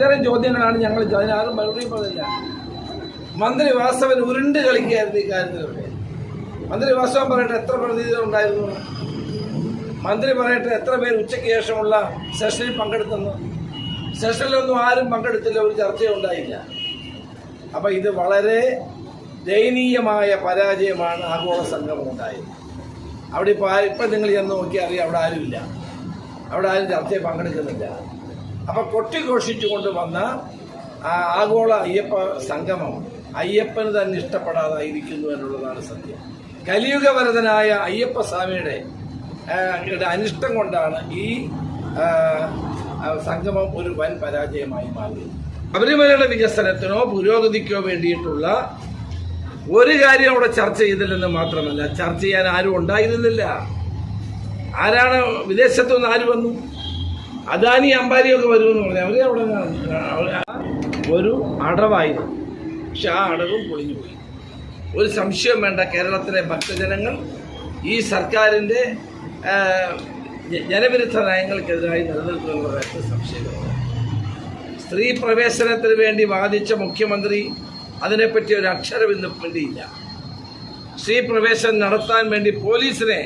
ഇത്തരം ചോദ്യങ്ങളാണ് ഞങ്ങൾ അതിനാരും മറുപടി പറഞ്ഞില്ല മന്ത്രി വാസവൻ ഉരുണ്ട് കളിക്കുകയായിരുന്നു ഈ കാര്യത്തിലൂടെ മന്ത്രി വാസവൻ പറയട്ടെ എത്ര പ്രതിനിധികൾ ഉണ്ടായിരുന്നു? മന്ത്രി പറയട്ടെ എത്ര പേര് ഉച്ചയ്ക്ക് ശേഷമുള്ള സെഷനിൽ പങ്കെടുത്തെന്ന്? സെഷനിലൊന്നും ആരും പങ്കെടുത്തില്ല ഒരു ചർച്ചയും ഉണ്ടായില്ല. അപ്പൊ ഇത് വളരെ ദയനീയമായ പരാജയമാണ് ആഗോള സംഗമം ഉണ്ടായത്. അവിടെ ഇപ്പോൾ ഇപ്പം നിങ്ങൾ ചെന്ന് നോക്കിയാൽ അറിയാം അവിടെ ആരുമില്ല. അവിടെ ആരും ചർച്ചയിൽ പങ്കെടുക്കുന്നില്ല. അപ്പം കൊട്ടിഘോഷിച്ചുകൊണ്ട് വന്ന ആഗോള അയ്യപ്പ സംഗമം അയ്യപ്പന് തന്നെ ഇഷ്ടപ്പെടാതായിരിക്കുന്നു എന്നുള്ളതാണ് സത്യം. കലിയുഗവരതനായ അയ്യപ്പ സ്വാമിയുടെ അനിഷ്ടം കൊണ്ടാണ് ഈ സംഗമം ഒരു വൻ പരാജയമായി മാറിയത്. ശബരിമലയുടെ വികസനത്തിനോ പുരോഗതിക്കോ വേണ്ടിയിട്ടുള്ള ഒരു കാര്യം അവിടെ ചർച്ച ചെയ്തില്ലെന്ന് മാത്രമല്ല ചർച്ച ചെയ്യാൻ ആരും ഉണ്ടായിരുന്നില്ല. ആരാണ് വിദേശത്തുനിന്ന് ആര് വന്നു? അദാനി അംബാനിയൊക്കെ വരുമെന്ന് പറഞ്ഞു. അവരെ അവിടെ ഒരു അടവായിരുന്നു. പക്ഷെ ആ അടവും പൊളിഞ്ഞു പോയി. ഒരു സംശയം വേണ്ട കേരളത്തിലെ ഭക്തജനങ്ങൾ ഈ സർക്കാരിന്റെ ജനവിരുദ്ധ നയങ്ങൾക്കെതിരായി നിലനിൽക്കുന്ന കാര്യത്തിൽ സംശയമില്ല സ്ത്രീ പ്രവേശനത്തിന് വേണ്ടി വാദിച്ച മുഖ്യമന്ത്രി അതിനെപ്പറ്റി ഒരു അക്ഷരം ഇന്ന് വേണ്ടിയില്ല സ്ത്രീ പ്രവേശനം നടത്താൻ വേണ്ടി പോലീസിനെ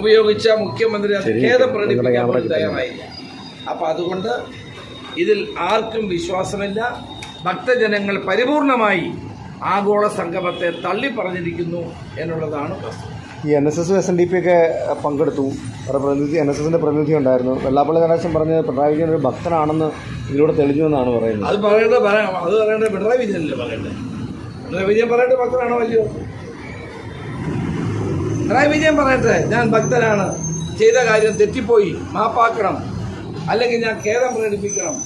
ഉപയോഗിച്ച മുഖ്യമന്ത്രി അത് ഖേദം പ്രകടിപ്പിക്കാൻ തയ്യാറായില്ല. അപ്പൊ അതുകൊണ്ട് ഇതിൽ ആർക്കും വിശ്വാസമില്ല. ഭക്തജനങ്ങൾ പരിപൂർണമായി ആഗോള സംഗമത്തെ തള്ളി പറഞ്ഞിരിക്കുന്നു എന്നുള്ളതാണ് പ്രശ്നം. ഈ N S S S N D P ഒക്കെ പങ്കെടുത്തു. അവരുടെ പ്രതിനിധി എൻ എസ് എസിന്റെ പ്രതിനിധി ഉണ്ടായിരുന്നു. വെള്ളാപ്പള്ളി ഗണേശൻ പറഞ്ഞത് പിണറായി വിജയൻ ഒരു ഭക്തനാണെന്ന് ഇതിലൂടെ തെളിഞ്ഞു എന്നാണ് പറയുന്നത്. അത് പറയേണ്ടത് പറയാം. അത് പറയേണ്ടത് പിണറായി വിജയനല്ലേ പറയണ്ടേ പിണറായി വിജയൻ പറയേണ്ട ഭക്തനാണോ അല്ലയോ? പിണറായി വിജയൻ പറയട്ടെ ഞാൻ ഭക്തനാണ്. ചെയ്ത കാര്യം തെറ്റിപ്പോയി. മാപ്പാക്കണം. അല്ലെങ്കിൽ ഞാൻ ഖേദം പ്രകടിപ്പിക്കണം.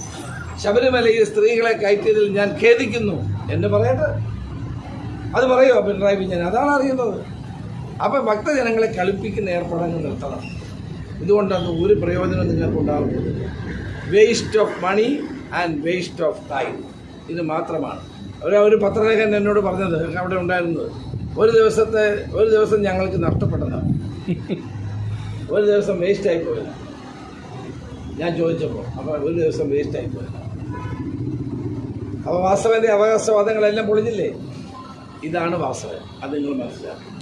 ശബരിമലയിൽ സ്ത്രീകളെ കയറ്റിയതിൽ ഞാൻ ഖേദിക്കുന്നു. എന്ന് പറയട്ടെ. അത് പറയുമോ പിണറായി വിജയൻ അതാണ് അറിയുന്നത്. അപ്പം ഭക്തജനങ്ങളെ കളിപ്പിക്കുന്ന ഏർപ്പാടങ്ങൾ നിർത്തണം. ഇതുകൊണ്ടാണ് ഒരു പ്രയോജനം നിങ്ങൾക്ക് ഉണ്ടാകുന്നത് waste of money and waste of time ഇത് മാത്രമാണ്. ഒരു ഒരു പത്രലേഖൻ എന്നോട് പറഞ്ഞത് അവിടെ ഉണ്ടായിരുന്നത് ഒരു ദിവസത്തെ ഒരു ദിവസം ഞങ്ങൾക്ക് നഷ്ടപ്പെട്ടതാണ്. ഒരു ദിവസം വേസ്റ്റ് ആയി പോയത് ഞാൻ ചോദിച്ചപ്പോൾ അപ്പോൾ ഒരു ദിവസം വേസ്റ്റ് ആയി പോയത് അപ്പോൾ വാസവന്റെ അവകാശവാദങ്ങളെല്ലാം പൊളിഞ്ഞില്ലേ? ഇതാണ് വാസവൻ അത് നിങ്ങൾ മനസ്സിലാക്കും